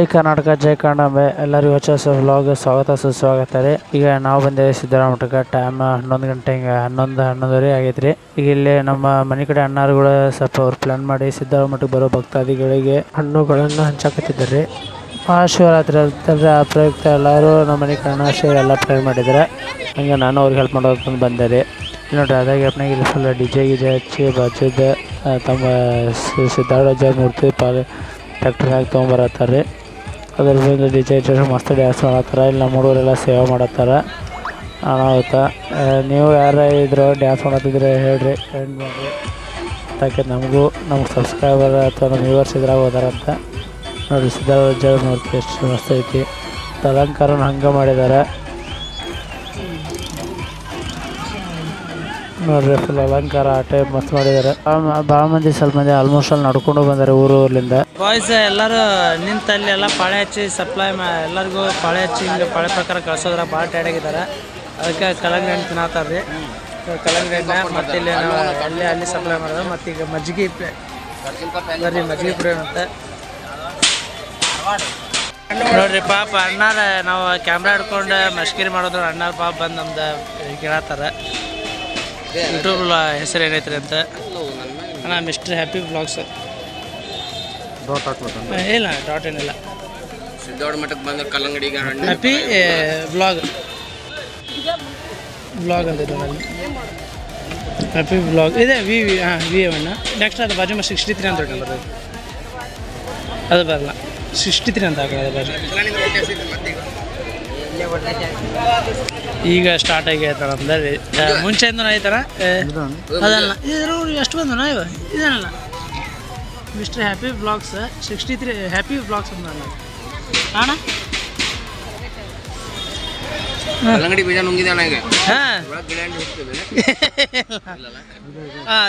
ಜೈ ಕರ್ನಾಟಕ, ಜೈ ಕನ್ನಡ ಎಲ್ಲರಿಗೂ ಹೊಸ ವ್ಲಾಗ್ ಸ್ವಾಗತ ಸುಸ್ವಾಗತ ರೀ. ಈಗ ನಾವು ಬಂದೇವೆ ಸಿದ್ದರಾಮಠಕ್ಕೆ ಟೈಮ್ ಹನ್ನೊಂದು ಗಂಟೆ ಹಿಂಗೆ, ಹನ್ನೊಂದು, ಹನ್ನೊಂದುವರೆ ರೀ. ಈಗ ಇಲ್ಲಿ ನಮ್ಮ ಮನೆ ಕಡೆ ಅಣ್ಣಾರುಗಳು ಸ್ವಲ್ಪ ಅವ್ರು ಪ್ಲ್ಯಾನ್ ಮಾಡಿ ಸಿದ್ದರಾಮಠಕ್ಕೆ ಬರೋ ಭಕ್ತಾದಿಗಳಿಗೆ ಹಣ್ಣುಗಳನ್ನು ಹಂಚಾಕತ್ತಿದ್ದಾರೆ ಮಹಾಶಿವರಾತ್ರಿ ಅಂತಂದರೆ ಆ ಪ್ರಯುಕ್ತ ಎಲ್ಲರೂ ನಮ್ಮ ಮನೆ ಕಡೆ ಸೇರಿ ಎಲ್ಲ ಪ್ಲಾನ್ ಮಾಡಿದ್ದಾರೆ. ಹಂಗೆ ನಾನು ಅವ್ರಿಗೆ ಹೆಲ್ಪ್ ಮಾಡೋದಕ್ಕೆ ಬಂದೆ ರೀ. ನೋಡ್ರಿ ಅದಾಗ ಅಪ್ಪನಾಗ ಇಲ್ಲಿ ಫುಲ್ ಡಿ ಜೆ ಗಿಜೆ ಹಚ್ಚಿ ಬಜ್ಜದ ತಮ್ಮ ಸಿದ್ದಾರ್ಥ ಮೂರ್ತಿ ಪಾಲ ಟ್ಯಾಕ್ಟ್ರಿ ಹಾಕಿ ತೊಗೊಂಬರತ್ತಾರೆ ರೀ. ಅದ್ರ ಮೇಲೆ ಡಿ ಜೆ ಇಟ್ಟು ಮಸ್ತ್ ಡ್ಯಾನ್ಸ್ ಮಾಡತ್ತಾರ ಇಲ್ಲಿ ನಮ್ಮ ಹುಡುಗರೆಲ್ಲ ಸೇವೆ ಮಾಡತ್ತಾರ ಅನಾಹುತ. ನೀವು ಯಾರ ಇದ್ರು ಡ್ಯಾನ್ಸ್ ಮಾಡತ್ತಿದ್ರೆ ಹೇಳ್ರಿ ಫ್ರೆಂಡ್ ಮಾಡಿರಿ. ಯಾಕೆ ನಮಗೂ ನಮ್ಗೆ ಸಬ್ಸ್ಕ್ರೈಬರ್ ಅಥವಾ ನಮ್ಮ ವ್ಯೂವರ್ಸ್ ಇದ್ರಾಗ ಹೋದಾರಂತ ನೋಡಿ ಸಿದ್ಧಾರ್ಥ ನೋಡ್ತೀವಿ, ಎಷ್ಟು ಮಸ್ತ್ ಐತಿ. ಅಲಂಕಾರನ ಹಂಗೆ ಮಾಡಿದ್ದಾರೆ ನೋಡ್ರಿ ಫುಲ್ ಅಲಂಕಾರ, ಆ ಟೈಪ್ ಮಸ್ತ್ ಮಾಡಿದಾರೆ. ಭಾಳ ಮಂದಿ ಸ್ವಲ್ಪ ಮಂದಿ ಆಲ್ಮೋಸ್ಟ್ ಅಲ್ಲಿ ನಡ್ಕೊಂಡು ಬಂದಾರೆ ಊರು ಊರ್ಲಿಂದ ಬಾಯ್ಸ್ ಎಲ್ಲರೂ ನಿಂತಲ್ಲಿ ಎಲ್ಲ ಪಾಳೆ ಹಚ್ಚಿ ಸಪ್ಲೈ ಎಲ್ಲರಿಗೂ ಪಾಳೆ ಹಚ್ಚಿ, ಹಿಂಗೆ ಪಾಳೆ ಪ್ರಕಾರ ಕಳ್ಸೋದ್ರ ಭಾಳ ಟೈಡಾಗಿದ್ದಾರೆ ಅದಕ್ಕೆ ಕಲ್ಲಂಗಡಿ ಹಣ್ಣು ತಿನ್ನತ್ತಾರ ರೀ ಕಲ್ಲಂಗಡಿ ಹಣ್ಣು ಮತ್ತೆ ಇಲ್ಲಿ ಅಲ್ಲಿ ಅಲ್ಲಿ ಸಪ್ಲೈ ಮಾಡೋದು. ಮತ್ತೆ ಈಗ ಮಜ್ಜಿಗೆ ಬರ್ರಿ, ಮಜ್ಜಿಗೆ ಅಂತ ನೋಡ್ರಿ, ಪಾಪ ಅಣ್ಣಾರ ನಾವು ಕ್ಯಾಮ್ರಾ ಹಿಡ್ಕೊಂಡು ಮಶ್ಕಿರಿ ಮಾಡೋದ್ರ ಅಣ್ಣಾರ ಪಾಪ ಬಂದು ನಮ್ದು ಕೇಳತ್ತಾರ. ಯೂಟ್ಯೂಬ್ ಹೆಸರು ಏನೈತ್ರಿ ಅಂತ? ಅಣ್ಣ ಮಿಸ್ಟರ್ ಹ್ಯಾಪಿ ಬ್ಲಾಗ್ಸ್ ಇಲ್ಲ ಡಾಟ್ ಏನಿಲ್ಲ. ಸಿದ್ದೋಡ ಮಠಕ್ಕೆ ಬಂದ್ರೆ ಕಲ್ಲಂಗಡಿಗೆ ಹಣ್ಣು. ಹ್ಯಾಪಿ ಬ್ಲಾಗ್ ಬ್ಲಾಗ್ ಅಂತ ಇದೆ ಅಲ್ಲಿ ಹ್ಯಾಪಿ ಬ್ಲಾಗ್ ಇದೆ ವಿ ವಿ ಹಾಂ ವಿ ಅಣ್ಣ ನೆಕ್ಸ್ಟ್ ಅದು ಬಾಜು ಸಿಕ್ಸ್ಟಿ ತ್ರೀ ಅಂತ ಬರ್ತದೆ ಅದು ಬರಲ್ಲ. ಸಿಕ್ಸ್ಟಿ ತ್ರೀ ಅಂತ ಹಾಕೋದು ಅದು ಬಾಜು. ಈಗ ಸ್ಟಾರ್ಟ್ ಆಗೈತೆ ಮುಂಚೆ ಮುಂಚೆಯಿಂದ ಐತನ ಅದಲ್ಲ. ಇದ್ರ ಎಷ್ಟು ಬಂದನ ಇವ ಇದೇನಲ್ಲ mister happy blogs sixty three happy blogs ಅಂತ ಅಣ್ಣ? ಕಲ್ಲಂಗಡಿ ಬೀಜ ನುಂಗಿದೆ ಅಣ್ಣ ಈಗ. ಹಾಂ.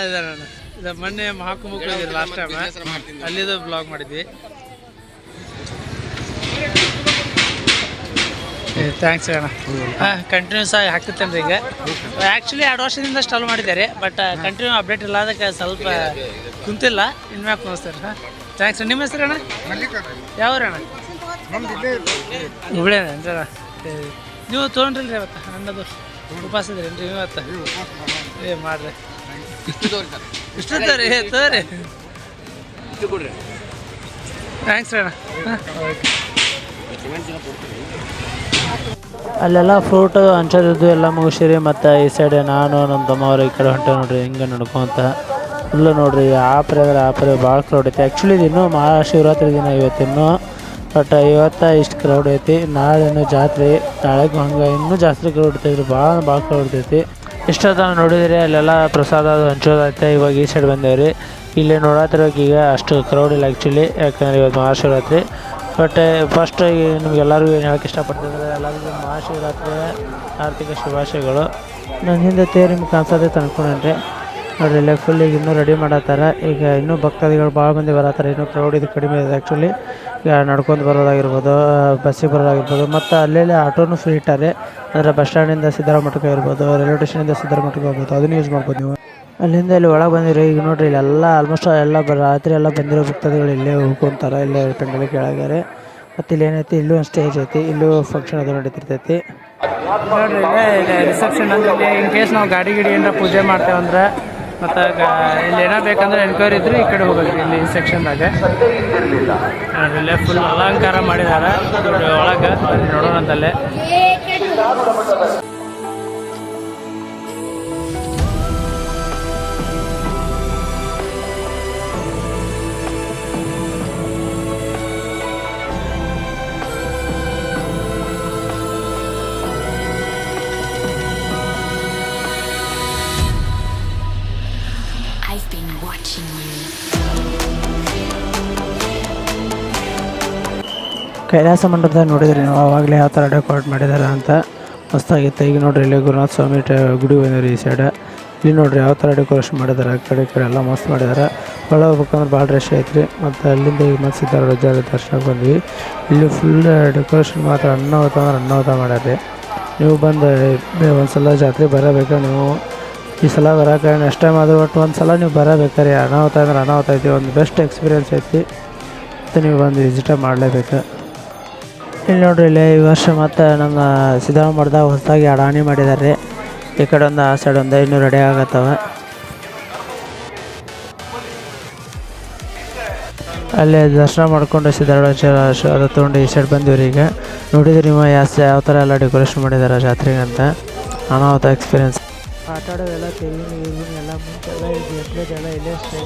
ಇದಾರಣ್ಣ ಇದು ಮೊನ್ನೆ ಮಹಾಕುಂಭಕ್ಕೆ ಹೋಗಿದ್ರು ಲಾಸ್ಟ್ ಟೈಮ್ ಅಲ್ಲಿದು ಬ್ಲಾಗ್ ಮಾಡಿದ್ವಿ. ಥ್ಯಾಂಕ್ಸ್ ಅಣ್ಣ. ಹಾಂ ಕಂಟಿನ್ಯೂಸ್ ಆಗಿ ಹಾಕುತ್ತೆ ರೀ ಈಗ. ಆ್ಯಕ್ಚುಲಿ ಎರಡು ವರ್ಷದಿಂದ ಸ್ಟಾಲ್ ಮಾಡಿದ್ದಾರೆ ಬಟ್ ಕಂಟಿನ್ಯೂ ಅಪ್ಡೇಟ್ ಇಲ್ಲ, ಅದಕ್ಕೆ ಸ್ವಲ್ಪ ಕುಂತಿಲ್ಲ. ಇನ್ಮ್ಯಾಕ್ ನೋಡ್ತಾರೆ ಹಾಂ. ಥ್ಯಾಂಕ್ಸ್ ನಿಮ್ಮ ಹೆಸರು ಅಣ್ಣ ಯಾವ ಅಣ್ಣ ಹುಬ್ಳಿ ಅಣ್ಣ ನೀವು ತೊಗೊಂಡ್ರಿಲ್ರಿ ಅವತ್ತು ಅನ್ನೋದು ಉಪವಾಸ ಇದ್ರೇನ್ರಿ ಇವತ್ತು? ಏ, ಮಾಡ್ರಿ. ಇಷ್ಟು ತೋರಿ ತೋರಿ ಥ್ಯಾಂಕ್ಸ್ ಅಣ್ಣ. ಹಾಂ. ಕೊಡ್ತೀವಿ ಅಲ್ಲೆಲ್ಲ ಫ್ರೂಟ್ ಹಂಚೋದಿದ್ದು ಎಲ್ಲ ಮುಗಿಸಿರಿ, ಮತ್ತು ಈ ಸೈಡ್ ನಾನು ನಮ್ಮ ತಮ್ಮವ್ರು ಈ ಕಡೆ ಹೊಂಟೆ ನೋಡ್ರಿ, ಹಿಂಗೆ ನಡ್ಕೊಂತ. ಫುಲ್ ನೋಡ್ರಿ ಆಪ್ರೆ ಅಂದ್ರೆ ಆಪ್ರೆ ಭಾಳ ಕ್ರೌಡ್ ಐತಿ. ಆ್ಯಕ್ಚುಲಿ ಇದು ಇನ್ನೂ ಮಹಾಶಿವರಾತ್ರಿ ದಿನ ಇವತ್ತಿನ್ನು ಬಟ್ ಇವತ್ತು ಇಷ್ಟು ಕ್ರೌಡ್ ಐತಿ. ನಾಳೆ ಇನ್ನೂ ಜಾತ್ರೆ, ನಾಳೆಗೆ ಹಂಗೆ, ಇನ್ನೂ ಜಾಸ್ತಿ ಕ್ರೌಡ್ ಇರ್ತೈತಿ ಭಾಳ ಭಾಳ ಕ್ರೌಡ್ ಇರ್ತೈತಿ ಇಷ್ಟೊತ್ತ ನೋಡಿದ್ರೆ, ಅಲ್ಲೆಲ್ಲ ಪ್ರಸಾದ ಅದು ಹಂಚೋದೈತೆ ಇವಾಗ ಈ ಸೈಡ್ ಬಂದೇವ್ರಿ. ಇಲ್ಲಿ ನೋಡತ್ತಿರೋಕೆ ಈಗ ಅಷ್ಟು ಕ್ರೌಡ್ ಇಲ್ಲ ಆ್ಯಕ್ಚುಲಿ ಯಾಕಂದ್ರೆ ಇವತ್ತು ಮಹಾಶಿವರಾತ್ರಿ. ಬಟ್ ಫಸ್ಟ್ ನಿಮ್ಗೆಲ್ಲರಿಗೂ ಏನು ಹೇಳಕ್ಕೆ ಇಷ್ಟಪಡ್ತೀನಿ ಅಂದರೆ ಎಲ್ಲರಿಗೂ ಮಹಾಶಿವರಾತ್ರಿ, ಆರ್ಥಿಕ ಶುಭಾಶಯಗಳು. ನನ್ನ ಹಿಂದೆ ತೇರಿ ನಿಮ್ಗೆ ಕಾಣಿಸೋದೇ ತಂದ್ಕೊಂಡ್ರಿ ನೋಡ್ರಿ ಇಲ್ಲೇ ಫುಲ್ ಈಗ ಇನ್ನೂ ರೆಡಿ ಮಾಡತ್ತಾರ. ಈಗ ಇನ್ನೂ ಭಕ್ತಾದಿಗಳು ಭಾಳ ಮಂದಿ ಬರತ್ತಾರ. ಇನ್ನೂ ಕ್ರೌಡ್ ಇದು ಕಡಿಮೆ ಇದೆ ಆ್ಯಕ್ಚುಲಿ ಈಗ ನಡ್ಕೊಂಡು ಬರೋದಾಗಿರ್ಬೋದು ಬಸ್ಸಿಗೆ ಬರೋದಾಗಿರ್ಬೋದು, ಮತ್ತು ಅಲ್ಲೆಲ್ಲೇ ಆಟೋನು ಫ್ರೀ ಇಟ್ಟಾರೆ. ಅಂದರೆ ಬಸ್ ಸ್ಟ್ಯಾಂಡಿಂದ ಸಿದ್ದರಾಮಠಕ್ಕೆ ಇರ್ಬೋದು ರೈಲ್ವೆ ಸ್ಟೇಷನಿಂದ ಸಿದ್ದರಾಮಠಕ್ಕೆ ಹೋಗ್ಬೋದು, ಅದನ್ನು ಯೂಸ್ ಮಾಡ್ಬೋದು ನೀವು. ಅಲ್ಲಿಂದ ಇಲ್ಲಿ ಒಳಗೆ ಬಂದಿರೋ, ಈಗ ನೋಡ್ರಿ ಇಲ್ಲೆಲ್ಲ ಆಲ್ಮೋಸ್ಟ್ ಎಲ್ಲ ಬ ರಾತ್ರಿ ಎಲ್ಲ ಬಂದಿರೋ ಭಕ್ತಾದಿಗಳು ಇಲ್ಲೇ ಉಳ್ಕೊಂತಾರ, ಇಲ್ಲೇ ಪೆಂಡಲ್ ಕೆಳಗಾರೆ ಮತ್ತು ಇಲ್ಲಿ ಏನೈತಿ, ಇಲ್ಲೂ ಒಂದು ಸ್ಟೇಜ್ ಐತಿ, ಇಲ್ಲೂ ಫಂಕ್ಷನ್ ಅದು ನಡೀತಿರ್ತೈತಿ. ನೋಡ್ರಿ ರಿಸೆಪ್ಷನ್ ಅಂದ್ರೆ ಇನ್ ಕೇಸ್ ನಾವು ಗಾಡಿ ಗಿಡಿ ಏನಾರ ಪೂಜೆ ಮಾಡ್ತೇವಂದ್ರೆ ಮತ್ತು ಇಲ್ಲಿ ಏನೋ ಬೇಕಂದ್ರೆ ಎನ್ಕ್ವೈರಿ ಇದ್ರೆ, ಈ ಕಡೆ ಹೋಗ್ಬೇಕು ಇಲ್ಲಿ ಸೆಕ್ಷನ್ದಾಗ ಇಲ್ಲೇ ಫುಲ್ ಅಲಂಕಾರ ಮಾಡಿದ್ದಾರೆ ಒಳಗೆ, ನೋಡೋಣ ಕೈಲಾಸ ಮಂಟಪದಾಗ ನೋಡಿದ್ರಿ ನೀವು ಆವಾಗಲೇ ಯಾವ ಥರ ಡೆಕೋರೇಟ್ ಮಾಡಿದ್ದಾರೆ ಅಂತ ಮಸ್ತಾಗಿತ್ತು. ಈಗ ನೋಡ್ರಿ ಇಲ್ಲಿ ಗುರುನಾಥ ಸ್ವಾಮಿ ಗುಡಿ ಬಂದಿರಿ ಈ ಸೈಡ ಇಲ್ಲಿ ನೋಡ್ರಿ ಯಾವ ಥರ ಡೆಕೋರೇಷನ್ ಮಾಡಿದ್ದಾರೆ ಆ ಕಡೆ ಕಡೆ ಎಲ್ಲ ಮಸ್ತ್ ಮಾಡಿದ್ದಾರೆ ಒಳಗೆ ಹೋಗ್ಬೇಕಂದ್ರೆ ಭಾಳ ರಶ್ ಐತ್ರಿ. ಮತ್ತು ಅಲ್ಲಿಂದ ಈಗ ಮತ್ತೆ ಸಿದ್ಧಾರೂಢ ದರ್ಶನಕ್ಕೆ ಬಂದ್ವಿ. ಇಲ್ಲಿ ಫುಲ್ ಡೆಕೋರೇಷನ್ ಮಾತ್ರ ಅನ್ನಾವತ ಅಂದ್ರೆ ಅನ್ನಾವತ ಮಾಡ್ಯಾರ ನೀವು ಬಂದು ಒಂದು ಸಲ ಜಾತ್ರೆ ಬರಬೇಕು ನೀವು. ಈ ಸಲ ಬರೋಕೆ ನೆಕ್ಸ್ಟ್ ಟೈಮ್ ಆದರೂ ಒಟ್ಟು ಒಂದು ಸಲ ನೀವು ಬರಬೇಕಾರೆ. ಅನಾಹುತ ಅಂದ್ರೆ ಅನಾಹುತ ಐತಿ, ಒಂದು ಬೆಸ್ಟ್ ಎಕ್ಸ್ಪೀರಿಯನ್ಸ್ ಐತಿ. ಮತ್ತು ನೀವು ಬಂದು ವಿಸಿಟ ಮಾಡಲೇಬೇಕು. ಇಲ್ಲಿ ನೋಡ್ರಿ, ಇಲ್ಲಿ ಈ ವರ್ಷ ಮತ್ತೆ ನಮ್ಮ ಸಿದ್ದರಾಮ ಮಠದಾಗ ಹೊಸದಾಗಿ ಅಡಾಣಿ ಮಾಡಿದ್ದಾರೆ ಈ ಕಡೆ ಒಂದು, ಆ ಸೈಡ್ ಒಂದು ಇನ್ನೂ ರೆಡಿ ಆಗತ್ತವ. ಅಲ್ಲಿ ದರ್ಶನ ಮಾಡ್ಕೊಂಡು ಸಿದ್ದರಾಮಯ್ಯ ಅದು ತೊಗೊಂಡು ಈ ಸೈಡ್ ಬಂದಿವ್ರಿ ಈಗ. ನೋಡಿದ್ರಿ ನಿಮ್ಮ ಯಾವ ಯಾವ ಥರ ಎಲ್ಲ ಡೆಕೋರೇಷನ್ ಮಾಡಿದ್ದಾರೆ ಜಾತ್ರೆಗೆ ಅಂತ. ಅನಾಹುತ ಎಕ್ಸ್ಪೀರಿಯನ್ಸ್ ಆಟ ಆಡೋದೆಲ್ಲ ತೆಂಗಿನ ಎಲ್ಲ ಎಲ್ಲ ಇಲ್ಲೇ ಸ್ಟೇ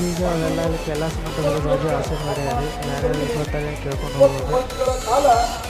ಈಗ ಅವೆಲ್ಲ ಕೆಲಸ ಮಾಡಿ ಆಸೆ ಮಾಡಿ ಯಾರ್ಯಾರು ಕೇಳ್ಕೊಂಡು ಹೋಗ್ಬೋದು